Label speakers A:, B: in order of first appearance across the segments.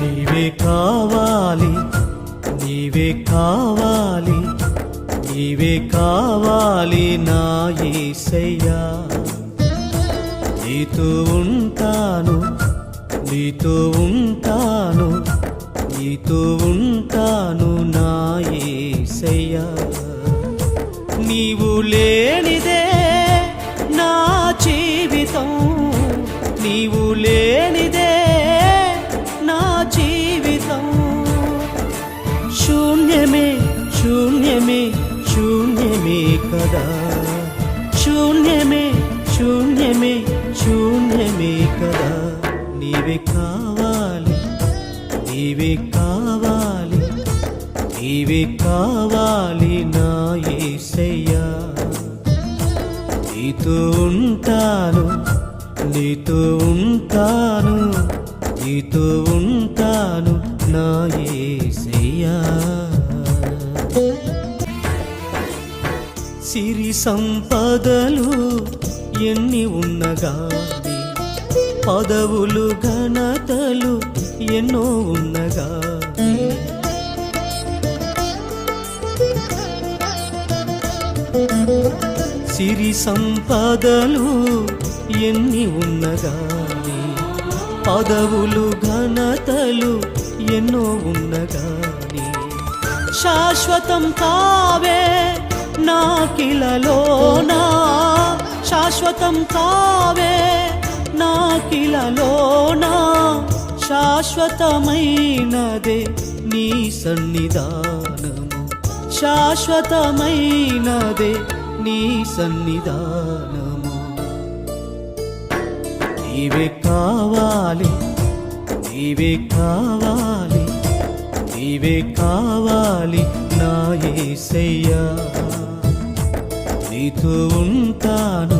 A: నీవే కావాలి నీవే కావాలి నీవే కావాలి నా ఈసయ్యా నీతో ఉంటాను నీతో ఉంటాను నీతో ఉంటాను నా కదా. శూన్యమే శూన్యమే శూన్యమే కదా. నీవే కావాలి నీవే కావాలి నీవే కావాలి నా యేసయ్యా నీతో ఉంటాను నీతో ఉంటాను నీతో ఉంటాను నా యేసయ్యా సిరి సంపదలు ఎన్ని ఉన్నగాని పదవులు ఘనతలు ఎన్నో ఉన్నగా సిరి సంపదలు ఎన్ని ఉన్నగాని పదవులు ఘనతలు ఎన్నో ఉన్నగాని శాశ్వతం కావే నా కిలలోనా? శాశ్వతం కావే నా కిలలోనా? శాశ్వతమైనదే నీ సన్నిధానము. శాశ్వతమైనదే నీ సన్నిధానము. నీవే కావాలి నీవే కావాలి నీవే కావాలి నా ఏసయ్యా. నీతో ఉంటాను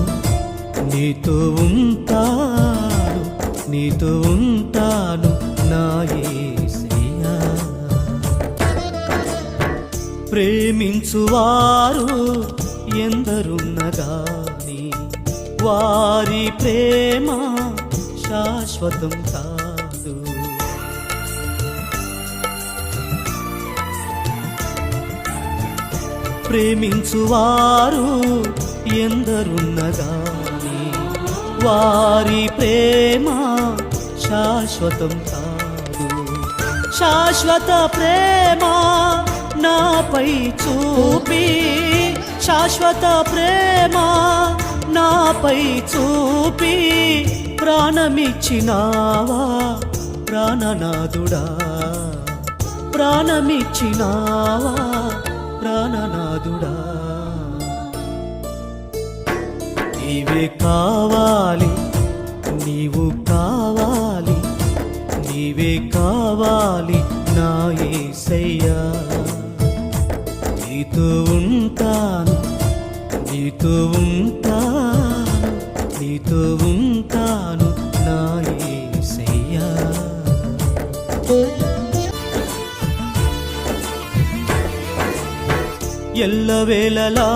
A: నీతో ఉంటాను నీతో ఉంటాను నా యేసయ్యా ప్రేమించువారు ఎందరున్నగాని వారి ప్రేమ శాశ్వతం కా ప్రేమించువారు ఎందరున్నగాని వారి ప్రేమ శాశ్వతం కాదు. శాశ్వత ప్రేమ నాపై చూపి శాశ్వత ప్రేమ నాపై చూపి ప్రాణమిచ్చినావా? ప్రాణనాథుడా ప్రాణమిచ్చినావా? ప్రాణనాథుడా. నీవే కావాలి నీవు కావాలి నీవే కావాలి నా ఏసయ్యా. నీతో ఉంటాను నీతో ఉంటాను నీతో ఉంటాను ఎల్లవేళలా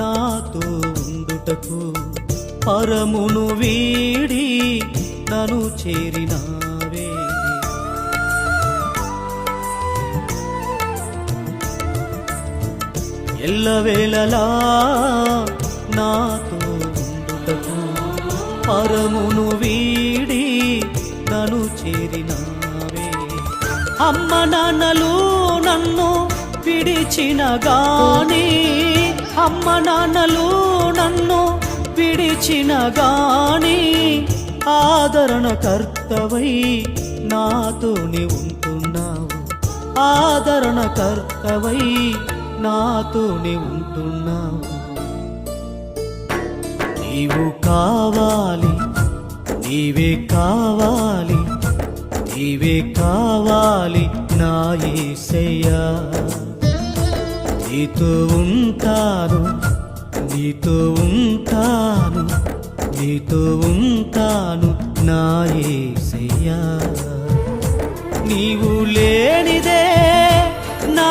A: నాతో ఉండుటకు పరమును వీడి నను చేరినావే. ఎల్లవేళలా నాతో ఉండుటకు పరమును వీడి నను చేరినావే. అమ్మ నాన్నలు నన్ను విడిచిన గాని అమ్మ నాన్నలు నన్ను విడిచిన గాని ఆదరణ కర్తవై నాతోనే ఉంటున్నావు. ఆదరణ కర్తవై నాతోని ఉంటున్నావు. నీవు కావాలి నీవే కావాలి నీవే కావాలి నా ఈసయ్యా నీతో ఉంటాను నీతో ఉంటాను నీతో ఉంటాను నా ఏసయ్యా. నీవు లేనిదే నా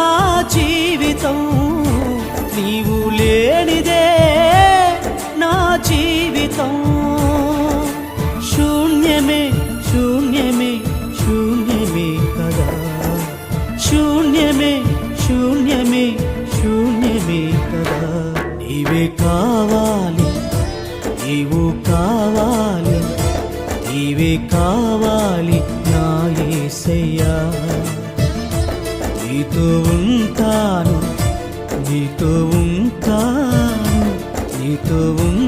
A: జీవితం నీవు లేనిదే నా జీవితం. శూన్యమే శూన్యమే శూన్యమే కదా. శూన్యమే శూన్యమే శూన్యమే కదా నీవే కావాలి నీవు కావాలి నీవే కావాలి నా యేసయ్యా నీతో ఉంటాను నీతో ఉంటాను నీతో ఉంటాను